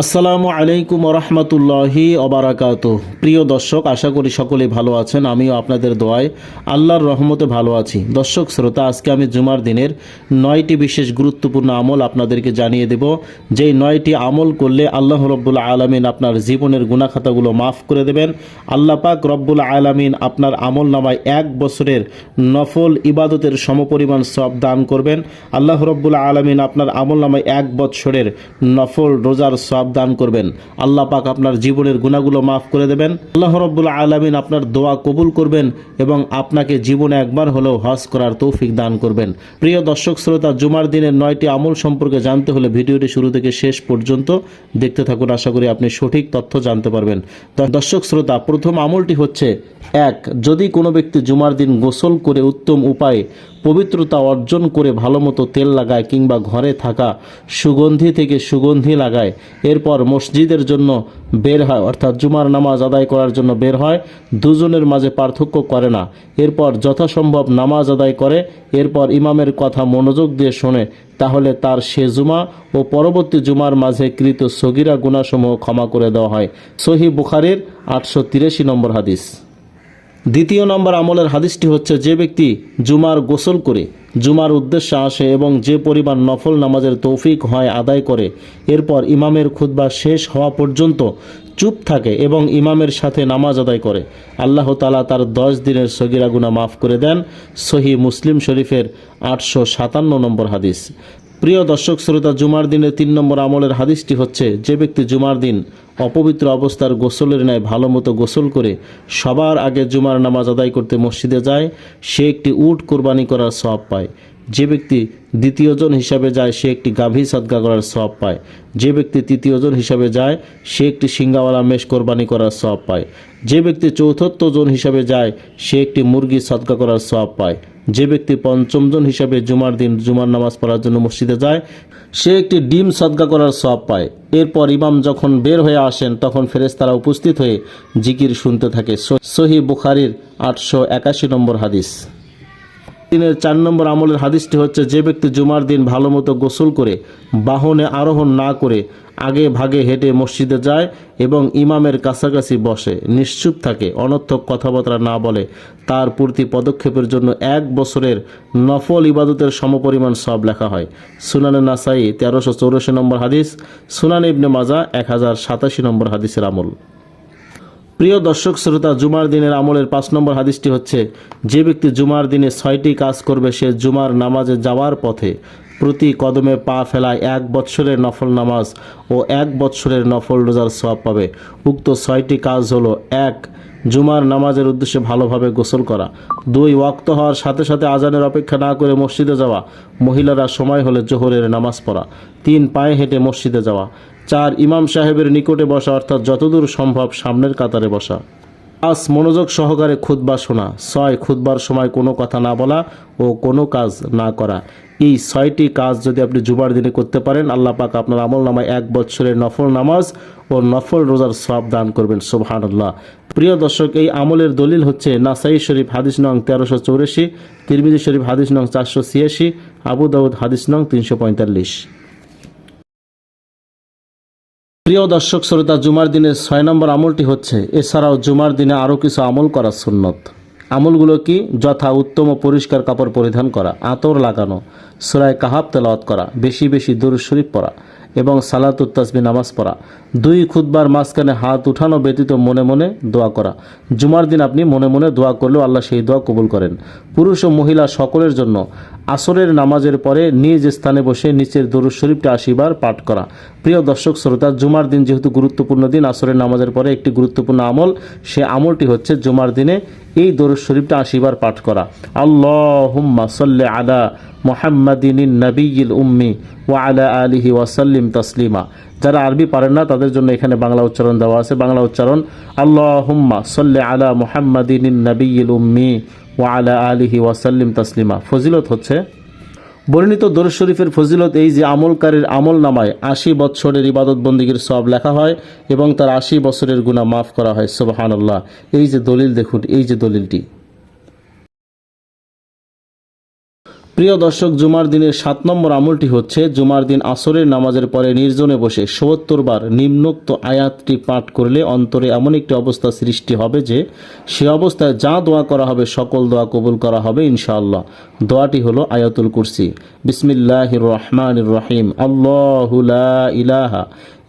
আসসালামু আলাইকুম রহমতুল্লাহি অবারাকাত প্রিয় দর্শক, আশা করি সকলেই ভালো আছেন, আমিও আপনাদের দোয়ায় আল্লাহর রহমতে ভালো আছি। দর্শক, শ্রোতা, আজকে আমি জুমার দিনের নয়টি বিশেষ গুরুত্বপূর্ণ আমল আপনাদেরকে জানিয়ে দেব। যেই নয়টি আমল করলে আল্লাহ রব্বুল আলমিন আপনার জীবনের গুণাখাতাগুলো মাফ করে দেবেন। আল্লাহ পাক রব্বুল আলমিন আপনার আমল নামায় এক বছরের নফল ইবাদতের সমপরিমাণ সব দান করবেন। আল্লাহ রব্বুল আলমিন আপনার আমল নামায় এক বছরের নফল রোজার সব দান করবেন। আল্লাহ পাক আপনার জীবনের গুণাগুলো মাফ করে দেবেন। আল্লাহ রব্বুল আলমিন আপনার দোয়া কবুল করবেন এবং আপনাকে জীবনে একবার হলেও হজ করার তৌফিক দান করবেন। প্রিয় দর্শক শ্রোতা, জুমার দিনের নয়টি আমল সম্পর্কে জানতে হলে ভিডিওটি শুরু থেকে শেষ পর্যন্ত দেখতে থাকুন। আশা করি আপনি সঠিক তথ্য জানতে পারবেন। দর্শক শ্রোতা, প্রথম আমলটি হচ্ছে, এক, যদি কোনো ব্যক্তি জুমার দিন গোসল করে উত্তম উপায়ে পবিত্রতা অর্জন করে ভালো মতো তেল লাগায় কিংবা ঘরে থাকা সুগন্ধি থেকে সুগন্ধি লাগায়। এরপর মসজিদের জন্য বের হয়, অর্থাৎ জুমার নামাজ আদায় করার জন্য বের হয়, দুজনের মাঝে পার্থক্য করে না। এরপর যথাসম্ভব নামাজ আদায় করে, এরপর ইমামের কথা মনোযোগ দিয়ে শোনে, তাহলে তার সে জুমা ও পরবর্তী জুমার মাঝে কৃত সগিরা গুণাসমূহ ক্ষমা করে দেওয়া হয়। সহি বুখারির আটশো নম্বর হাদিস। দ্বিতীয় নম্বর আমলের হাদিসটি হচ্ছে, যে ব্যক্তি জুমার গোসল করে, জুমার উদ্দেশ্যে আসে এবং যে পরিমাণ নফল নামাজের তৌফিক হয় আদায় করে, এরপর ইমামের খুতবা শেষ হওয়া পর্যন্ত চুপ থাকে এবং ইমামের সাথে নামাজ আদায় করে। আল্লাহ তালা তার দশ দিনের সগিরা গুণা মাফ করে দেন। সহি মুসলিম শরীফের আটশো সাতান্ন নম্বর হাদিস। প্রিয় দর্শক শ্রোতা, জুমার দিনের তিন নম্বর আমলের হাদিসটি হচ্ছে, যে ব্যক্তি জুমার দিন অপবিত্র অবস্থার গোসলের ন্যায় ভালো মতো গোসল করে সবার আগে জুমার নামাজ আদায় করতে মসজিদে যায়, সে একটি উট কোরবানি করার সব পায়। যে ব্যক্তি দ্বিতীয়জন হিসাবে যায়, সে একটি গাভী সদ্গা করার সব পায়। যে ব্যক্তি তৃতীয়জন হিসাবে যায়, সে একটি সিঙ্গাওয়ালা মেষ কোরবানি করার সব পায়। যে ব্যক্তি চতুর্থজন হিসাবে যায়, সে একটি মুরগি সদ্গা করার সব পায়। যে ব্যক্তি পঞ্চমজন হিসাবে জুমার দিন জুমার নামাজ পড়ার জন্য মসজিদে যায়, সে একটি ডিম সদ্গা করার সব পায়। এরপর ইমাম যখন বের হয়ে আসেন, তখন ফেরেস্তারা উপস্থিত হয়ে জিকির শুনতে থাকে। সহি বুখারির আটশো একাশি নম্বর হাদিস। দিনের চার নম্বর আমলের হাদিসটি হচ্ছে, যে ব্যক্তি জুমার দিন ভালো মতো গোসল করে, বাহনে আরোহণ না করে, আগে ভাগে হেঁটে মসজিদে যায় এবং ইমামের কাছাকাছি বসে, নিশ্চুপ থাকে, অনর্থক কথাবার্তা না বলে, তার পূর্তি পদক্ষেপের জন্য এক বছরের নফল ইবাদতের সমপরিমাণ সব লেখা হয়। সুনানে নাসাই তেরোশো চৌরাশি নম্বর হাদিস, সুনান ইবনে মাজা এক হাজার সাতাশি নম্বর হাদিসের আমল। প্রিয় দর্শক, শ্রোতা, জুমার দিনের আমলের পাঁচ নম্বর হাদিসটি হচ্ছে, যে ব্যক্তি জুমার দিনে ছয়টি কাজ করবে, সে জুমার নামাজে যাওয়ার পথে প্রতি কদমে পা ফেলায় এক বৎসরের নফল নামাজ ও এক বৎসরের নফল রোজার সওয়াব পাবে। উক্ত ছয়টি কাজ হলো, এক, জুমার নামাজের উদ্দেশ্যে ভালোভাবে গোসল করা। দুই, ওয়াক্ত হওয়ার সাথে সাথে আজানের অপেক্ষা না করে মসজিদে যাওয়া। মহিলারা সময় হলে জোহরের নামাজ পড়া। তিন, পায়ে হেঁটে মসজিদে যাওয়া। চার ইমাম সাহেবের নিকটে বসা, অর্থাৎ যতদূর সম্ভব সামনের কাতারে বসা। পাঁচ, মনোযোগ সহকারে খুতবা শোনা। ছয়, খুতবার সময় কোনো কথা না বলা ও কোনো কাজ না করা। এই ছয়টি কাজ যদি আপনি জুবার দিনে করতে পারেন, আল্লাহ পাক আপনার আমল নামায় এক বছরের নফল নামাজ ও নফল রোজার সব দান করবেন। সোবহান আল্লাহ প্রিয় দর্শক, এই আমলের দলিল হচ্ছে নাসাই শরীফ হাদিস নং তেরোশো চৌরাশি, তিরমিজি শরীফ হাদিস নং চারশো ছিয়াশি, আবু দাউদ হাদিস নং তিনশো পঁয়তাল্লিশ। প্রিয় দর্শক শ্রোতা, জুমার দিনের ছয় নম্বর আমলটি হচ্ছে, এছাড়াও জুমার দিনে আরও কিছু আমল করা সুন্নত। আমলগুলো কি? যথা উত্তম পরিষ্কার কাপড় পরিধান করা, আতর লাগানো, সুরায় কাহাব তেলাওয়াত করা, বেশি বেশি দরুদ শরীফ পড়া এবং সালাত উত্তাসবি নামাজ পড়া। দুই খুদবার মাঝখানে হাত উঠানো ব্যতীত মনে মনে দোয়া করা। জুমার দিন আপনি মনে মনে দোয়া করলেও আল্লাহ সেই দোয়া কবুল করেন। পুরুষ ও মহিলা সকলের জন্য আসরের নামাজের পরে নিজ স্থানে বসে নিচের দরুদ শরীফটা আশিবার পাঠ করা। প্রিয় দর্শক, শ্রোতা, জুমার দিন যেহেতু গুরুত্বপূর্ণ দিন, আসরের নামাজের পরে একটি গুরুত্বপূর্ণ আমল, সে আমলটি হচ্ছে জুমার দিনে এই দরুদ শরীফটা আশিবার পাঠ করা। আল্লাহ হুম্মা সাল্লে আলা মোহাম্মদিন নবীল উম্মি ওয়া আলা আলিহি ওয়াসাল্লিম তসলিমা। যারা আরবি পারেন না, তাদের জন্য এখানে বাংলা উচ্চারণ দেওয়া আছে। বাংলা উচ্চারণ আল্লাহ হুম্মা সাল্লে আলা মোহাম্মদিন নবীল উম্মি। ওয়া আলা আলিহি ওয়াসাল্লিম তাসলিমা। ফজিলত হচ্ছে, বর্ণিত দোর শরীফের ফজিলত এই যে আমলকারীর আমল নামায় আশি বৎসরের ইবাদত বন্দীগীর সব লেখা হয় এবং তার আশি বছরের গুণা মাফ করা হয় সোবাহান এই যে দলিল দেখুন, এই যে দলিলটি। প্রিয় দর্শক, জুমার দিনের সাত নম্বর আমলটি হচ্ছে জুমার দিন আসরের নামাজের পরে নির্জনে বসে সত্তর বার নিম্নোক্ত আয়াতটি পাঠ করলে অন্তরে এমন একটি অবস্থা সৃষ্টি হবে যে সে অবস্থায় যা দোয়া করা হবে, সকল দোয়া কবুল করা হবে ইনশাআল্লাহ। দোয়াটি হলো আয়াতুল কুরসি। বিসমিল্লাহির রহমানির রহিম। আল্লাহু ইলাহা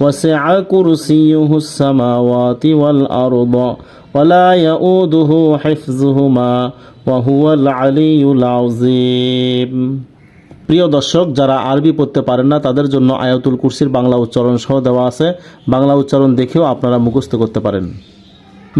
وسع كرسيه السماوات والأرض ولا يؤوده حفظهما وهو العلي العظيم প্রিয় দর্শক যারা আরবি পড়তে পারেন না তাদের জন্য আয়াতুল কুরসির বাংলা উচ্চারণ সহ দেওয়া আছে বাংলা উচ্চারণ দেখেও আপনারা মুখস্থ করতে পারেন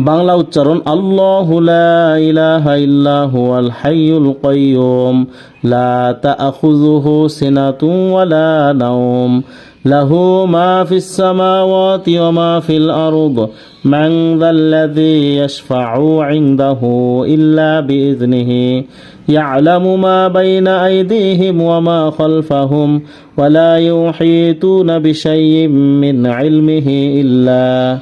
বাংলা উচ্চারণ আল্লাহু লা ইলাহা ইল্লা হুয়াল হাইয়ুল কাইয়ুম লা তাখুযুহু সিনাতুন ওয়ালা নাওম له ما في السماوات وما في الأرض. من ذا الذي يشفع عنده إلا بإذنه يعلم ما بين أيديهم وما خلفهم ولا يحيطون بشيء من علمه إلا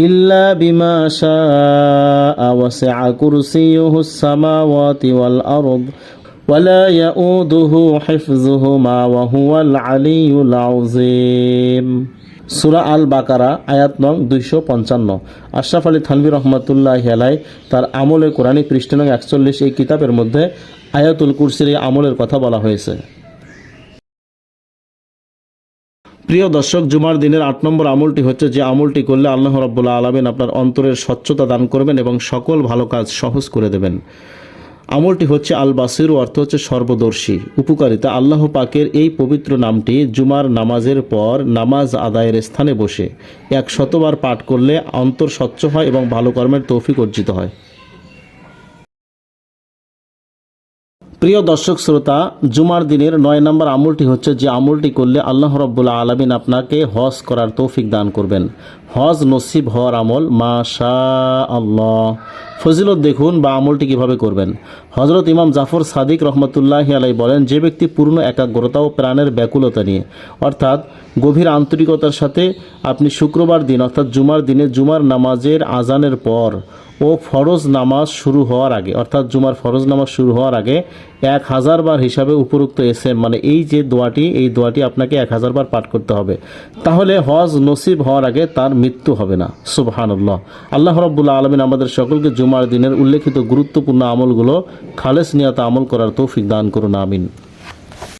إلا بما شاء. وسع كرسيه السماوات والأرض ولا يؤوده حفظهما وهو العلي العظيم সুরা আল বাকারা আয়াত নং দুইশো পঞ্চান্ন আশরাফ আলী থানভি রহমতুল্লাহ আলাই তার আমলে কোরআনী পৃষ্ঠ নং একচল্লিশ এই কিতাবের মধ্যে আয়াতুল কুরসির এই আমলের কথা বলা হয়েছে প্রিয় দর্শক জুমার দিনের আট নম্বর আমলটি হচ্ছে যে আমলটি করলে আল্লাহ রব্বুল্লাহ আলমিন আপনার অন্তরের স্বচ্ছতা দান করবেন এবং সকল ভালো কাজ সহজ করে দেবেন আমলটি হচ্ছে আল বাসির অর্থ হচ্ছে সর্বদর্শী। উপকারিতা, আল্লাহ পাকের এই পবিত্র নামটি জুমার নামাজের পর নামাজ আদায়ের স্থানে বসে। এক শতবার পাঠ করলে অন্তর স্বচ্ছ হয় এবং ভালো কর্মের তৌফিক অর্জিত হয়। প্রিয় দর্শক শ্রোতা, জুমার দিনের নয় নম্বর আমলটি হচ্ছে যে আমলটি করলে আল্লাহ রব্বুল্লা আলমিন আপনাকে হজ করার তৌফিক দান করবেন। হজ নসিব হওয়ার আমল মা শাহ আল্লাহ ফজিলত দেখুন বা আমলটি কীভাবে করবেন। হজরত ইমাম জাফর সাদিক রহমতুল্লাহ আলাই বলেন, যে ব্যক্তি পূর্ণ একাগ্রতা ও প্রাণের ব্যাকুলতা নিয়ে, অর্থাৎ গভীর আন্তরিকতার সাথে আপনি শুক্রবার দিন, অর্থাৎ জুমার দিনে জুমার নামাজের আজানের পর ও ফরজ নামাজ শুরু হওয়ার আগে, অর্থাৎ জুমার ফরজ নামাজ শুরু হওয়ার আগে এক হাজার বার হিসাবে উপরোক্ত এসে মানে এই যে দোয়াটি, এই দোয়াটি আপনাকে এক হাজার বার পাঠ করতে হবে। তাহলে হজ নসিব হওয়ার আগে তার মৃত্যু হবে না। সুবহানাল্লাহ। আল্লাহ রব্বুল্লাহ আলমিন আমাদের সকলকে জুমার দিনের উল্লেখিত গুরুত্বপূর্ণ আমলগুলো খালেস নিয়ত আমল করার তৌফিক দান করুন, আমিন।